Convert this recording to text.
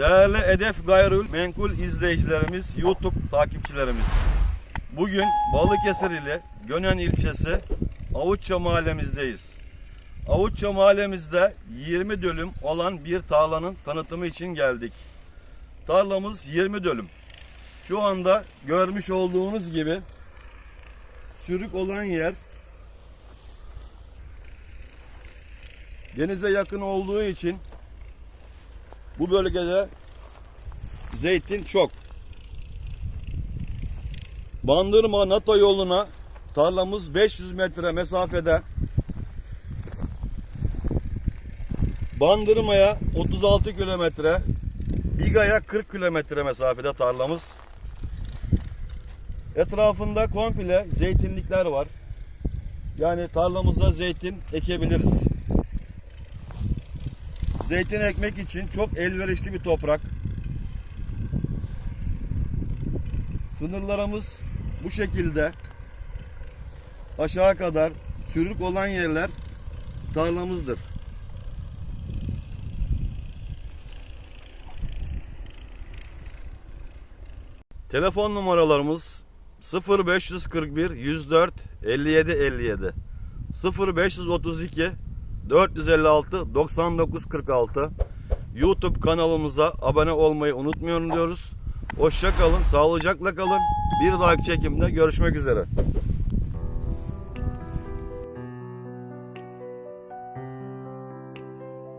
Değerli Edef Gayrül Menkul izleyicilerimiz, YouTube takipçilerimiz. Bugün Balıkesir ile Gönen ilçesi Avutça mahallemizdeyiz. Avutça mahallemizde 20 dönüm olan bir tarlanın tanıtımı için geldik. Tarlamız 20 dönüm. Şu anda görmüş olduğunuz gibi sürük olan yer denize yakın olduğu için bu bölgede zeytin çok. Bandırma NATO yoluna tarlamız 500 metre mesafede. Bandırma'ya 36 kilometre, Biga'ya 40 kilometre mesafede tarlamız. Etrafında komple zeytinlikler var. Yani tarlamızda zeytin ekebiliriz. Zeytin ekmek için çok elverişli bir toprak. Sınırlarımız bu şekilde. Aşağı kadar sürük olan yerler tarlamızdır. Telefon numaralarımız 0541 104 57 57 0532 456 99 46 YouTube kanalımıza abone olmayı unutmayın diyoruz. Hoşça kalın, sağlıcakla kalın. Bir dahaki çekimde görüşmek üzere.